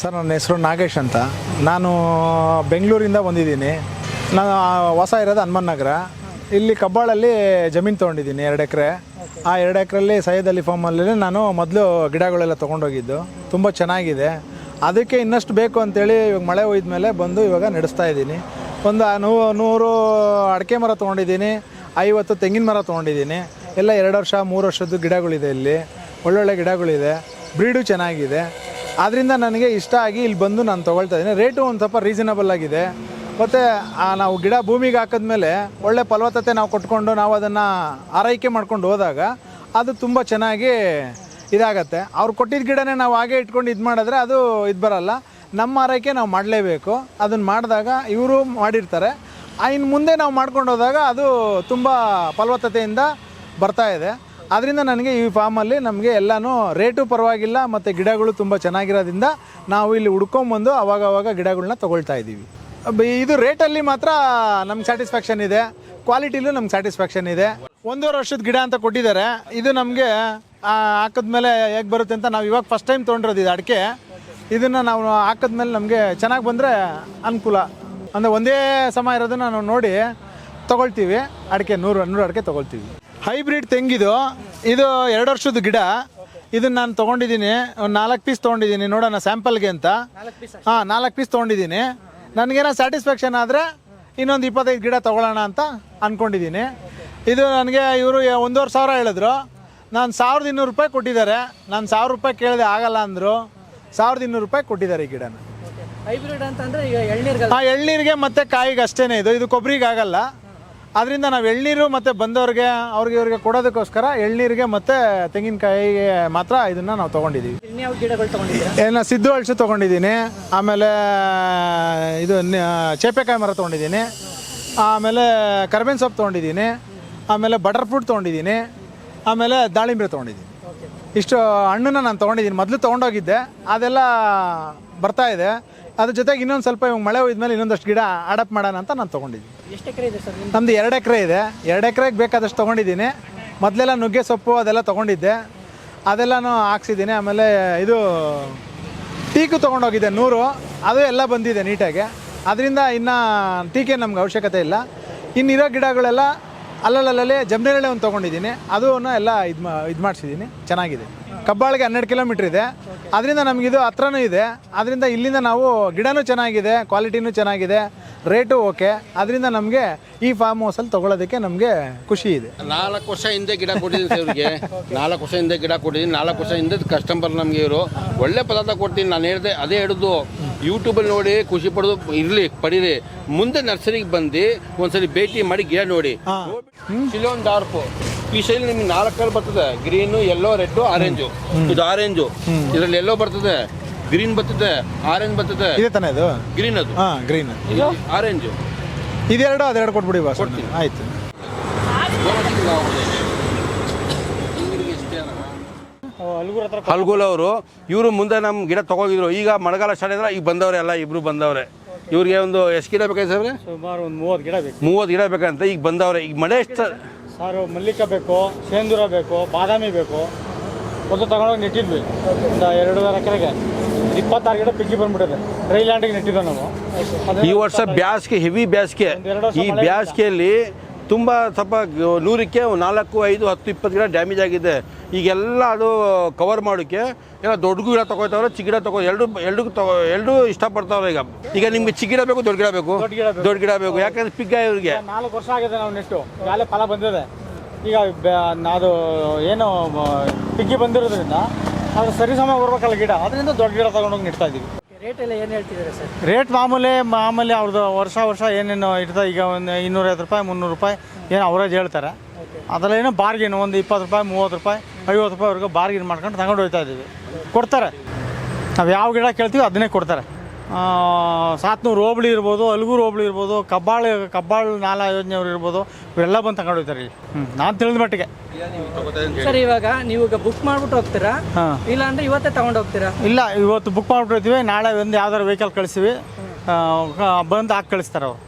Sir, ನನ್ನ ಹೆಸರು ನಾಗೇಶ್ ಅಂತ. ನಾನು ಬೆಂಗಳೂರಿಂದ ಬಂದಿದ್ದೀನಿ. ನಾನು ವಾಸ ಇರೋದು ಹನುಮನ್ ನಗರ. ಇಲ್ಲಿ ಕಬ್ಬಾಳಲ್ಲಿ ಜಮೀನು ತೊಗೊಂಡಿದ್ದೀನಿ ಎರಡು ಎಕರೆ. ಆ ಎರಡು ಎಕರೆಲ್ಲಿ ಸೈಯದ್ ಅಲಿ ಫಾರ್ಮಲ್ಲಿ ನಾನು ಮೊದಲು ಗಿಡಗಳೆಲ್ಲ ತೊಗೊಂಡೋಗಿದ್ದು. ತುಂಬ ಚೆನ್ನಾಗಿದೆ. ಅದಕ್ಕೆ ಇನ್ನಷ್ಟು ಬೇಕು ಅಂತೇಳಿ ಇವಾಗ ಮಳೆ ಹೋಯ್ದ ಮೇಲೆ ಬಂದು ಇವಾಗ ನಡೆಸ್ತಾ ಇದ್ದೀನಿ. ಒಂದು ನೂ, ನೂರು ಅಡಿಕೆ ಮರ ತೊಗೊಂಡಿದ್ದೀನಿ. ಐವತ್ತು ತೆಂಗಿನ ಮರ ತೊಗೊಂಡಿದ್ದೀನಿ. ಎಲ್ಲ ಎರಡು ವರ್ಷ, ಮೂರು ವರ್ಷದ್ದು ಗಿಡಗಳಿದೆ ಇಲ್ಲಿ. ಒಳ್ಳೊಳ್ಳೆ ಗಿಡಗಳಿದೆ. ಬ್ರೀಡು ಚೆನ್ನಾಗಿದೆ. ಆದ್ದರಿಂದ ನನಗೆ ಇಷ್ಟ ಆಗಿ ಇಲ್ಲಿ ಬಂದು ನಾನು ತೊಗೊಳ್ತಾ ಇದ್ದೀನಿ. ರೇಟು ಒಂದು ಸ್ವಲ್ಪ ರೀಸನಬಲ್ ಆಗಿದೆ. ಮತ್ತು ನಾವು ಗಿಡ ಭೂಮಿಗೆ ಹಾಕಿದ್ಮೇಲೆ ಒಳ್ಳೆ ಫಲವತ್ತತೆ ನಾವು ಕೊಟ್ಕೊಂಡು ನಾವು ಅದನ್ನು ಆರೈಕೆ ಮಾಡ್ಕೊಂಡು ಹೋದಾಗ ಅದು ತುಂಬ ಚೆನ್ನಾಗಿ ಇದಾಗತ್ತೆ. ಅವ್ರು ಕೊಟ್ಟಿದ್ದ ಗಿಡನೇ ನಾವು ಹಾಗೆ ಇಟ್ಕೊಂಡು ಇದು ಮಾಡಿದ್ರೆ ಅದು ಇದು ಬರಲ್ಲ. ನಮ್ಮ ಆರೈಕೆ ನಾವು ಮಾಡಲೇಬೇಕು. ಅದನ್ನು ಮಾಡಿದಾಗ ಇವರು ಮಾಡಿರ್ತಾರೆ. ಇನ್ನು ಮುಂದೆ ನಾವು ಮಾಡ್ಕೊಂಡು ಹೋದಾಗ ಅದು ತುಂಬ ಫಲವತ್ತತೆಯಿಂದ ಬರ್ತಾ ಇದೆ. ಅದರಿಂದ ನನಗೆ ಈ ಫಾರ್ಮಲ್ಲಿ ನಮಗೆ ಎಲ್ಲನೂ ರೇಟು ಪರವಾಗಿಲ್ಲ, ಮತ್ತು ಗಿಡಗಳು ತುಂಬ ಚೆನ್ನಾಗಿರೋದ್ರಿಂದ ನಾವು ಇಲ್ಲಿ ಹುಡ್ಕೊಂಬಂದು ಅವಾಗ ಅವಾಗ ಗಿಡಗಳನ್ನ ತೊಗೊಳ್ತಾ ಇದ್ದೀವಿ. ಇದು ರೇಟಲ್ಲಿ ಮಾತ್ರ ನಮ್ಗೆ ಸ್ಯಾಟಿಸ್ಫ್ಯಾಕ್ಷನ್ ಇದೆ. ಕ್ವಾಲಿಟಿಲೂ ನಮ್ಗೆ ಸ್ಯಾಟಿಸ್ಫ್ಯಾಕ್ಷನ್ ಇದೆ. ಒಂದೂವರೆ ವರ್ಷದ ಗಿಡ ಅಂತ ಕೊಟ್ಟಿದ್ದಾರೆ. ಇದು ನಮಗೆ ಹಾಕಿದ್ಮೇಲೆ ಹೇಗೆ ಬರುತ್ತೆ ಅಂತ ನಾವು ಇವಾಗ ಫಸ್ಟ್ ಟೈಮ್ ತೊಗೊಂಡಿರೋದು ಇದು ಅಡಿಕೆ. ಇದನ್ನು ನಾವು ಹಾಕಿದ್ಮೇಲೆ ನಮಗೆ ಚೆನ್ನಾಗಿ ಬಂದರೆ ಅನುಕೂಲ. ಅಂದರೆ ಒಂದೇ ಸಮ ಇರೋದನ್ನ ನಾವು ನೋಡಿ ತೊಗೊಳ್ತೀವಿ. ಅಡಿಕೆ ನೂರು ನೂರು ಅಡಿಕೆ ತೊಗೊಳ್ತೀವಿ. ಹೈಬ್ರಿಡ್ ತೆಂಗಿದು ಇದು ಎರಡು ವರ್ಷದ ಗಿಡ. ಇದನ್ನ ನಾನು ತೊಗೊಂಡಿದ್ದೀನಿ ಒಂದು ನಾಲ್ಕು ಪೀಸ್ ತೊಗೊಂಡಿದ್ದೀನಿ ನೋಡೋಣ ಸ್ಯಾಂಪಲ್ಗೆ ಅಂತ. ಹಾಂ ನಾಲ್ಕು ಪೀಸ್ ತೊಗೊಂಡಿದ್ದೀನಿ. ನನಗೇನೋ ಸ್ಯಾಟಿಸ್ಫ್ಯಾಕ್ಷನ್ ಆದರೆ ಇನ್ನೊಂದು ಇಪ್ಪತ್ತೈದು ಗಿಡ ತೊಗೊಳ್ಳೋಣ ಅಂತ ಅಂದ್ಕೊಂಡಿದ್ದೀನಿ ಇದು ನನಗೆ ಇವರು ಒಂದೂವರೆ ಸಾವಿರ ಹೇಳಿದ್ರು. ನಾನು ಸಾವಿರದ ಇನ್ನೂರು ರೂಪಾಯಿ ಕೊಟ್ಟಿದ್ದಾರೆ. ನಾನು ಸಾವಿರ ರೂಪಾಯಿ ಕೇಳಿದೆ ಆಗಲ್ಲ ಅಂದರು. ಸಾವಿರದ ಇನ್ನೂರು ರೂಪಾಯಿ ಕೊಟ್ಟಿದ್ದಾರೆ ಈ ಗಿಡನ. ಹೈಬ್ರಿಡ್ ಅಂತಂದರೆ ಆ ಎಳ್ನೀರಿಗೆ ಮತ್ತು ಕಾಯಿಗೆ ಅಷ್ಟೇ ಇದು. ಇದು ಕೊಬ್ಬರಿಗೆ ಆಗಲ್ಲ ಅದರಿಂದ ನಾವು ಎಳ್ನೀರು ಮತ್ತು ಬಂದವ್ರಿಗೆ ಅವ್ರಿಗೆ ಇವ್ರಿಗೆ ಕೊಡೋದಕ್ಕೋಸ್ಕರ ಎಳ್ನೀರಿಗೆ ಮತ್ತು ತೆಂಗಿನಕಾಯಿಗೆ ಮಾತ್ರ ಇದನ್ನು ನಾವು ತೊಗೊಂಡಿದ್ದೀವಿ ಇನ್ಯಾವ ಗಿಡಗಳು ತೊಗೊಂಡಿದ್ದೀವಿ ಏನ ಸಿದ್ದು ಅಳಸು ತೊಗೊಂಡಿದ್ದೀನಿ ಆಮೇಲೆ ಇದು ಚೇಪೆಕಾಯಿ ಮರ ತೊಗೊಂಡಿದ್ದೀನಿ ಆಮೇಲೆ ಕರ್ಬೇವಿನ ಸೊಪ್ಪು ತೊಗೊಂಡಿದ್ದೀನಿ ಆಮೇಲೆ ಬಟರ್ ಫ್ರೂಟ್ ತೊಗೊಂಡಿದ್ದೀನಿ ಆಮೇಲೆ ದಾಳಿಂಬೆ ತೊಗೊಂಡಿದ್ದೀನಿ ಇಷ್ಟು ಹಣ್ಣನ್ನ ನಾನು ತೊಗೊಂಡಿದ್ದೀನಿ ಮೊದಲು ತೊಗೊಂಡೋಗಿದ್ದೆ. ಅದೆಲ್ಲ ಬರ್ತಾ ಇದೆ. ಅದ್ರ ಜೊತೆಗೆ ಇನ್ನೊಂದು ಸ್ವಲ್ಪ ಇವಾಗ ಮಳೆ ಹೋದ್ಮೇಲೆ ಇನ್ನೊಂದಷ್ಟು ಗಿಡ ಅಡಾಪ್ಟ್ ಮಾಡೋಣ ಅಂತ ನಾನು ತೊಗೊಂಡಿದ್ದೀನಿ ಎಷ್ಟು ಇದೆ ಸರ್ ಎರಡು ಎಕರೆ ಇದೆ. ಎರಡು ಎಕರೆಗೆ ಬೇಕಾದಷ್ಟು ತೊಗೊಂಡಿದ್ದೀನಿ. ಮೊದಲೆಲ್ಲ ನುಗ್ಗೆ ಸೊಪ್ಪು ಅದೆಲ್ಲ ತೊಗೊಂಡಿದ್ದೆ. ಅದೆಲ್ಲನೂ ಹಾಕ್ಸಿದ್ದೀನಿ. ಆಮೇಲೆ ಇದು ಟೀಕು ತೊಗೊಂಡೋಗಿದ್ದೆ ನೂರು. ಅದು ಎಲ್ಲ ಬಂದಿದೆ ನೀಟಾಗಿ. ಅದರಿಂದ ಇನ್ನು ಟೀಕೆ ನಮ್ಗೆ ಅವಶ್ಯಕತೆ ಇಲ್ಲ. ಇನ್ನಿರೋ ಗಿಡಗಳೆಲ್ಲ ಅಲ್ಲಲ್ಲಲ್ಲಿ ಜಮ್ನೇರಳೆ ಒಂದು ತೊಗೊಂಡಿದ್ದೀನಿ. ಅದನ್ನು ಎಲ್ಲ ಇದು ಮಾ ಇದು ಮಾಡಿಸಿದ್ದೀನಿ. ಚೆನ್ನಾಗಿದೆ. ಕಬ್ಬಾಳಿಗೆ ಹನ್ನೆರಡು ಕಿಲೋಮೀಟ್ರ್ ಇದೆ. ಅದರಿಂದ ನಮಗಿದು ಹತ್ರನೂ ಇದೆ. ಅದರಿಂದ ಇಲ್ಲಿಂದ ನಾವು ಗಿಡನೂ ಚೆನ್ನಾಗಿದೆ ಕ್ವಾಲಿಟಿನೂ ಚೆನ್ನಾಗಿದೆ ರೇಟು ಓಕೆ. ಅದರಿಂದ ನಮಗೆ ಈ ಫಾರ್ಮ್ ಹೌಸಲ್ಲಿ ತೊಗೊಳೋದಕ್ಕೆ ನಮಗೆ ಖುಷಿ ಇದೆ. ನಾಲ್ಕು ವರ್ಷ ಹಿಂದೆ ಗಿಡ ಕೊಟ್ಟಿದ್ದೀನಿ ಸರ್ ಇವ್ರಿಗೆ. ನಾಲ್ಕು ವರ್ಷ ಹಿಂದೆ ಗಿಡ ಕೊಟ್ಟಿದ್ದೀನಿ. ನಾಲ್ಕು ವರ್ಷ ಹಿಂದೆ ಕಸ್ಟಮರ್ ನಮಗೆ ಇವರು. ಒಳ್ಳೆ ಪದಾರ್ಥ ಕೊಡ್ತೀನಿ. ನಾನು ಹೇಳಿದೆ ಅದೇ ಹಿಡಿದು ಯೂಟ್ಯೂಬಲ್ಲಿ ನೋಡಿ ಖುಷಿ ಪಡೋದು ಇರಲಿ ಪಡೀರಿ. ಮುಂದೆ ನರ್ಸರಿಗೆ ಬಂದು ಒಂದ್ಸರಿ ಭೇಟಿ ಮಾಡಿ ಗಿಡ ನೋಡಿ. ಸಿಲೋನ್ ಡಾರ್ಪು ಈ ಶೈಲಿ ನಿಮ್ಗೆ ನಾಲ್ಕು ಕಲರ್ ಬರ್ತದೆ. ಗ್ರೀನು ಎಲ್ಲೋ ರೆಡ್ ಆರೆಂಜು ಇದು ಆರೆಂಜು ಇದರಲ್ಲಿ ಎಲ್ಲೋ ಬರ್ತದೆ ಗ್ರೀನ್ ಬರ್ತದೆ ಆರೆಂಜ್ ಬರ್ತದೆ. ಇದೆ ತಾನೇ ಇದು ಗ್ರೀನ್ ಅದು. ಹಾ ಗ್ರೀನ್ ಇದು ಆರೆಂಜು ಇದೆರಡು ಅದೆರಡು ಕೊಟ್ಬಿಡಿ ಬಾ ಕೊಡ್ತೀನಿ. ಆಯ್ತು. ಹಲ್ಗುಲ್ ಅವರು ಇವರು ಮುಂದೆ ನಮ್ಮ ಗಿಡ ತಗೊಂಡಿದ್ರು. ಈಗ ಮಳೆಗಾಲ ಸ್ಟಾರ್ಟ್ ಆದ್ರೆ ಈಗ ಬಂದವ್ರೆ ಎಲ್ಲ ಇಬ್ರು ಬಂದವ್ರೆ. ಇವ್ರಿಗೆ ಒಂದು ಎಷ್ಟು ಗಿಡ ಬೇಕಾಯ್ತು ಸರ್ ಸುಮಾರು ಒಂದು ಮೂವತ್ತು ಗಿಡ ಬೇಕು. ಮೂವತ್ತು ಗಿಡ ಬೇಕಂತ ಈಗ ಬಂದವ್ರೆ. ಈಗ ಮಳೆ ಎಷ್ಟು ಸಾರು ಮಲ್ಲಿಕ ಬೇಕು ಸೇಂದೂರ ಬೇಕು ಬಾದಾಮಿ ಬೇಕು. ಒಂದು ತಗೊಂಡೋಗಿ ನೆಟ್ಟಿದ್ವಿ. ಒಂದು ಎರಡೂವರೆ ಎಕರೆಗೆ. ಇಪ್ಪತ್ತಾರು ಗಿಡ ಪಿಕ್ಕಿ ಬಂದ್ಬಿಟ್ಟಿದೆ. ಡ್ರೈ ಲ್ಯಾಂಡಿಗೆ ನೆಟ್ಟಿದ್ದೆ ನಾವು. ಈ ವರ್ಷ ಬ್ಯಾಸ್ಗೆ ಹೆವಿ ಬ್ಯಾಸ್ಗೆ. ಈ ಬ್ಯಾಸ್ಗೆಯಲ್ಲಿ ತುಂಬ ಸ್ವಲ್ಪ ನೂರಕ್ಕೆ ನಾಲ್ಕು ಐದು ಹತ್ತು ಇಪ್ಪತ್ತು ಗಿಡ ಡ್ಯಾಮೇಜ್ ಆಗಿದೆ. ಈಗೆಲ್ಲ ಅದು ಕವರ್ ಮಾಡೋಕ್ಕೆ ಎಲ್ಲ ದೊಡ್ಡ ಗಿಡ ತಗೋತಾವ್ರೆ ಚಿಕ್ಕ ಗಿಡ ತಗೋ ಎರಡು ಎರಡು ತಗೋ ಎರಡು ಇಷ್ಟಪಡ್ತಾವ್ರೆ ಈಗ. ಈಗ ನಿಮ್ಗೆ ಚಿಕ್ಕ ಗಿಡ ಬೇಕು ದೊಡ್ಡ ಗಿಡ ಬೇಕು? ದೊಡ್ಡ ಗಿಡ ಬೇಕು. ದೊಡ್ಡ ಗಿಡ ಬೇಕು. ಯಾಕಂದ್ರೆ ಪಿಗ್ಗ ಇವ್ರಿಗೆ. ನಾಲ್ಕು ವರ್ಷ ಆಗಿದೆ ನಾವು ನೆಟ್ಟು ಈಗಾಗಲೇ ಫಲ ಬಂದಿದೆ. ಈಗ ಅದು ಏನು ಪಿಗ್ಗಿ ಬಂದಿರೋದ್ರಿಂದ ಅದು ಸರಿ ಸಮ ಬರ್ಬೇಕಲ್ಲ ಗಿಡ. ಅದರಿಂದ ದೊಡ್ಡ ಗಿಡ ತಗೊಂಡೋಗಿ ನೆಡ್ತಾ ಇದೀವಿ. ರೇಟ್ ಎಲ್ಲ ಏನು ಹೇಳ್ತಿದ್ದಾರೆ ಸರ್? ರೇಟ್ ಮಾಮೂಲಿ ಮಾಮೂಲಿ ಅವ್ರದ್ದು ವರ್ಷ ವರ್ಷ ಏನೇನು ಇರ್ತದೆ ಈಗ ಒಂದು ಇನ್ನೂರೈವತ್ತು ರೂಪಾಯಿ ಮುನ್ನೂರು ರೂಪಾಯಿ ಏನು ಅವರೇಜ್ ಹೇಳ್ತಾರೆ. ಅದರಲ್ಲಿ ಏನೋ ಬಾರ್ಗಿನ್ ಒಂದು ಇಪ್ಪತ್ತು ರೂಪಾಯಿ ಮೂವತ್ತು ರೂಪಾಯಿ ಐವತ್ತು ರೂಪಾಯಿವರೆಗೂ ಬಾರ್ಗಿನ್ ಮಾಡ್ಕೊಂಡು ತಗೊಂಡು ಹೋಗ್ತಾ ಇದ್ದೀವಿ. ಕೊಡ್ತಾರೆ. ನಾವು ಯಾವ ಗಿಡ ಕೇಳ್ತೀವಿ ಅದನ್ನೇ ಕೊಡ್ತಾರೆ. ಸಾತ್ನೂರು ಹೋಬಳಿ ಇರ್ಬೋದು ಅಲ್ಗೂರು ಹೋಬಳಿ ಇರ್ಬೋದು ಕಬ್ಬಾಳ ಕಬ್ಬಾಳು ನಾಲಾ ಯೋಜನೆಯವ್ರು ಇರ್ಬೋದು ಇವರೆಲ್ಲ ಬಂದು ತಗೊಂಡು ಹೋಗ್ತಾರೆ ಇಲ್ಲಿ. ನಾನು ತಿಳಿದ ಮಟ್ಟಿಗೆ. ಸರ್ ಇವಾಗ ನೀವು ಈಗ ಬುಕ್ ಮಾಡ್ಬಿಟ್ಟು ಹೋಗ್ತೀರಾ? ಹಾಂ. ಇಲ್ಲ ಅಂದ್ರೆ ಇವತ್ತೇ ತಗೊಂಡು ಹೋಗ್ತೀರಾ? ಇಲ್ಲ ಇವತ್ತು ಬುಕ್ ಮಾಡ್ಬಿಟ್ಟಿರ್ತೀವಿ ನಾಳೆ ಒಂದು ಯಾವ್ದಾರು ವೆಹಿಕಲ್ ಕಳಿಸ್ತೀವಿ. ಬಂದು ಹಾಕಿ ಕಳಿಸ್ತಾರೆ ಅವರು.